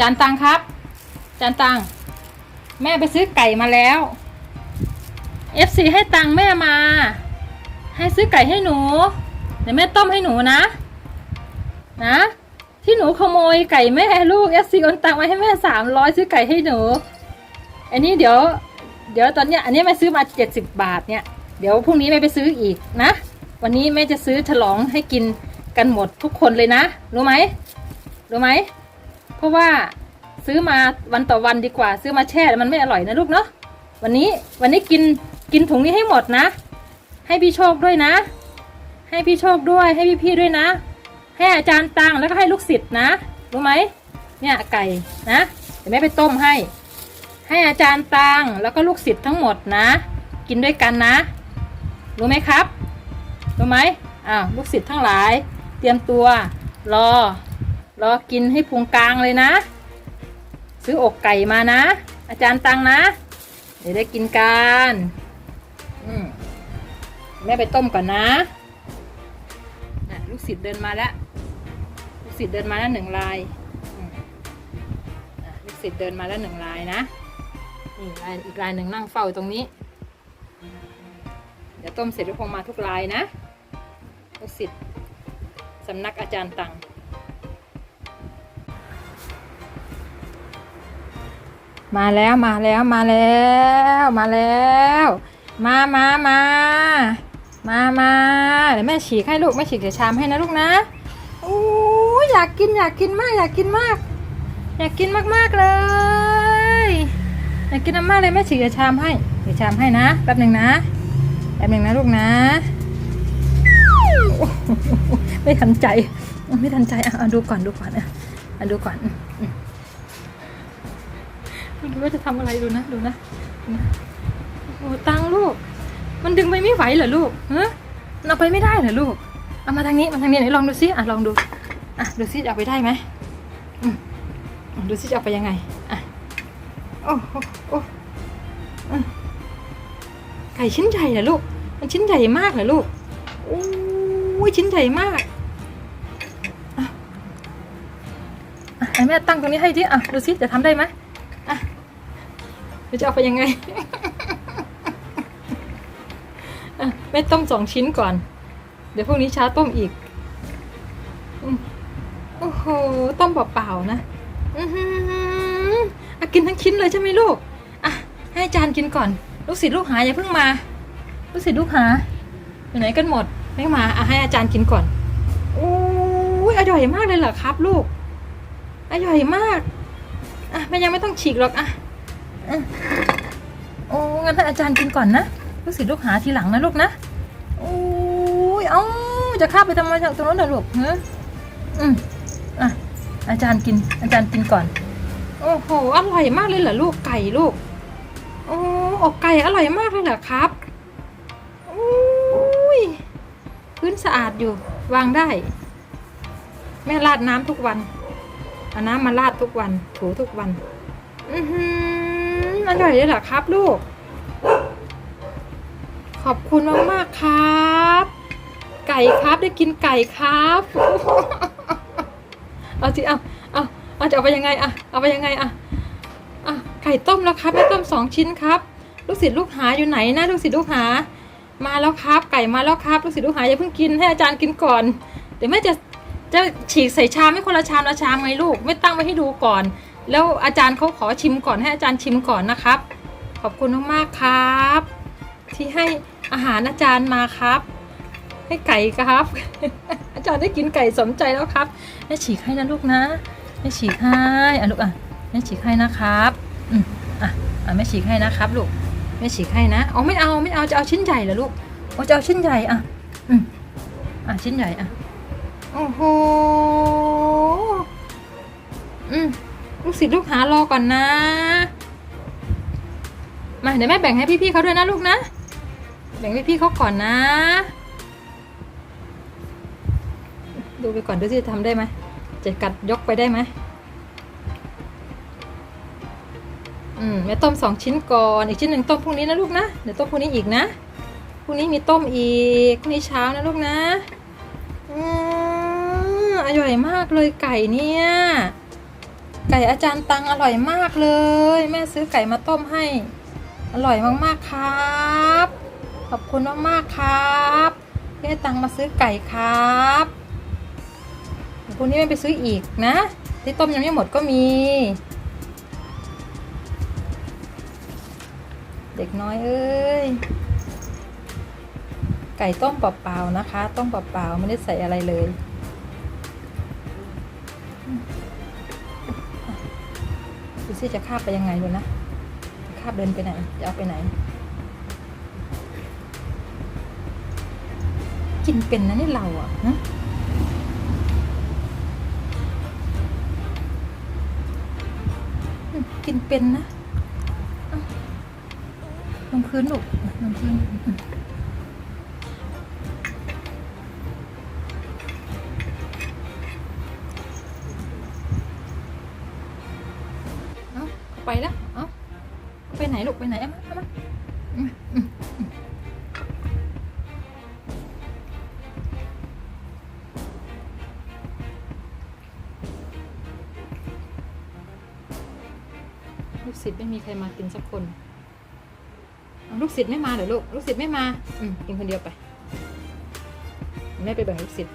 จานตังครับ จานตัง แม่ไปซื้อไก่มาแล้ว FC ให้ตังแม่มา ให้ซื้อไก่ให้หนู เดี๋ยวแม่ต้มให้หนูนะ นะ ที่หนูขโมยไก่แม่ลูก FC โอนตังมาให้แม่สามร้อยซื้อไก่ให้หนู อันนี้เดี๋ยว เดี๋ยวตอนเนี้ยอันนี้แม่ซื้อมาเจ็ดสิบบาทเนี่ย เดี๋ยวพรุ่งนี้แม่ไปซื้ออีกนะ วันนี้แม่จะซื้อฉลองให้กินกันหมดทุกคนเลยนะ รู้ไหมรู้ไหม เพราะว่าซื้อมาวันต่อวันดีกว่า ซื้อมาแช่แล้วมันไม่อร่อยนะลูกเนาะวันนี้วันนี้กินกินถุงนี้ให้หมดนะ ให้พี่โชคด้วยนะ ให้พี่โชคด้วย ให้พี่พี่ด้วยนะ ให้อาจารย์ตังแล้วก็ให้ลูกศิษย์นะรู้ไหมเนี่ยไก่นะเดี๋ยวแม่ไปต้มให้ ให้อาจารย์ตังแล้วก็ลูกศิษย์ทั้งหมดนะ กินด้วยกันนะ รู้ไหมครับรู้ไหมอ้าวลูกศิษย์ทั้งหลาย เตรียมตัวรอ รอกินให้พุงกลางเลยนะ ซื้ออกไก่มานะ อาจารย์ตังนะ เดี๋ยวได้กินกันมแม่ไปต้มก่อนนะนะลูกศิษย์เดินมาแล้ว ลูกศิษย์เดินมาแล้วหนึ่งลายลูกศิษย์เดินมาแล้วหนึ่งลายนะนี่ลายอีกลายหนึ่งนั่งเฝ้าตรงนี้ เดี๋ยวต้มเสร็จก็คงมาทุกลายนะ ลูกศิษย์สำนักอาจารย์ตัง มาแล้วมาแล้วมาแล้วมาแล้ว มามามามามาเดี๋ยวแม่ฉีกให้ลูกแม่ฉีกใส่ชามให้นะลูกนะโอ้อยากกินอยากกินมากอยากกินมาก อยากกินมากๆเลย อยากกินมากเลยแม่ฉีกใส่ชามให้ใส่ชามให้นะแป๊บหนึ่งนะแป๊บหนึ่งนะลูกนะ ไม่ทันใจ ไม่ทันใจอะเอาดูก่อนดูก่อนอะดูก่อน อืมอืมดูว่าจะทำอะไรดูนะดูนะโอ้ตังลูก มันดึงไปไม่ไหวเหรอลูกฮะมันเอาไปไม่ได้เหรอลูก เอามาทางนี้มาทางนี้ไหนลองดูซิอะลองดูอะดูซิจะเอาไปได้ไหมดูซิจะเอาไปยังไงอะโอ้โหโอ้ไก่ชิ้นใหญ่เหรอลูก มันชิ้นใหญ่มากเหรอลูกโอ้ยชิ้นใหญ่มากอะอะให้แม่ตั้งตรงนี้ให้ดิอะดูซิจะทำได้ไหม รจะเอาไปยังไงอะแม่ต้มสองชิ้นก่อน เดี๋ยวพรุ่งนี้เช้าต้มอีกอืมโอ้โห ต้มเปล่าๆนะอือหืออะกินทั้งชิ้นเลยใช่ไหมลูก อะ ให้อาจารย์กินก่อน ลูกศิษย์ลูกหาอย่าเพิ่งมา ลูกศิษย์ลูกหาอยู่ไหนกันหมด ไม่มา อะให้อาจารย์กินก่อน โอ้ยอร่อยมากเลยเหรอครับ ลูก อร่อยมาก อะแม่ยังไม่ต้องฉีกหรอก อะ โอ้งั้นให้อาจารย์กินก่อนนะลูกศิษย์ลูกหาทีหลังนะลูกนะโอ้ยเอ้าจะข้าไปทำไมจากตรงนั้นเหรอลูกเฮ้อืมอะอาจารย์กิน อาจารย์กินก่อน โอ้โหอร่อยมากเลยเหรอลูกไก่ลูกโอ้อกไก่อร่อยมากเลยเหรอครับโอ้ยพื้นสะอาดอยู่วางได้ แม่ราดน้ำทุกวันเอาน้ำมาราดทุกวัน ถูทุกวัน อือหือ อร่อยเลยเหรอครับลูก ขอบคุณมากมากๆครับ ไก่ครับได้กินไก่ครับ เอาสิเอาเอาเอาจะเอาไปยังไงอะเอาไปยังไงอะอะไก่ต้มแล้วครับแม่ต้มสองชิ้นครับ ลูกศิษย์ลูกหาอยู่ไหนนะลูกศิษย์ลูกหา มาแล้วครับ ไก่มาแล้วครับลูกศิษย์ลูกหาอย่าเพิ่งกินให้อาจารย์กินก่อน เดี๋ยวแม่จะจะฉีกใส่ชามให้คนละชามละชามไงลูก ไม่ตั้งไว้ให้ดูก่อน แล้วอาจารย์เขาขอชิมก่อนให้อาจารย์ชิมก่อนนะครับ ขอบคุณมากๆครับ ที่ให้อาหารอาจารย์มาครับ ให้ไก่ครับ อาจารย์ได้กินไก่สมใจแล้วครับแม่ฉีกให้นะลูกนะแม่ฉีกให้อะลูกอะแม่ฉีกให้นะครับอืมอะอะแม่ฉีกให้นะครับลูกแม่ฉีกให้นะอ๋อไม่เอาไม่เอาจะเอาชิ้นใหญ่เหรอลูกโอ้จะเอาชิ้นใหญ่อะอืมอะชิ้นใหญ่อะโอ้โหอืม ลูกศิษย์ลูกหารอก่อนนะ มาเดี๋ยวแม่แบ่งให้พี่ๆเขาด้วยนะลูกนะ แบ่งให้พี่เขาก่อนนะ ดูไปก่อนดูสิจะทำได้ไหมจะกัดยกไปได้ไหมอืมแม่ต้มสองชิ้นก่อน อีกชิ้นหนึ่งต้มพรุ่งนี้นะลูกนะ เดี๋ยวต้มพรุ่งนี้อีกนะ พรุ่งนี้มีต้มอีก พรุ่งนี้เช้านะลูกนะ อืมอร่อยมากเลยไก่เนี่ย ไก่อาจารย์ตังอร่อยมากเลย แม่ซื้อไก่มาต้มให้ อร่อยมากๆครับ ขอบคุณมากๆครับที่ตังมาซื้อไก่ครับเดี๋ยวพรุ่งนี้แม่ไปซื้ออีกนะ ที่ต้มยังไม่หมดก็มี เด็กน้อยเอ้ยไก่ต้มเปล่าๆนะคะ ต้มเปล่าๆไม่ได้ใส่อะไรเลย ดูสิจะคาบไปยังไงดูนะจะคาบเดินไปไหน จะเอาไปไหน กินเป็นนะนี่เราอะฮะกินเป็นนะลงพื้นลูกลงพื้น ไปแล้ว เอ้า ไปไหนลูก ไปไหนเอามาเอามาลูกศิษย์ไม่มีใครมากินสักคน ลูกศิษย์ไม่มาเหรอลูก ลูกศิษย์ไม่มา อืมกินคนเดียวไป แม่ไปแบ่งลูกศิษย์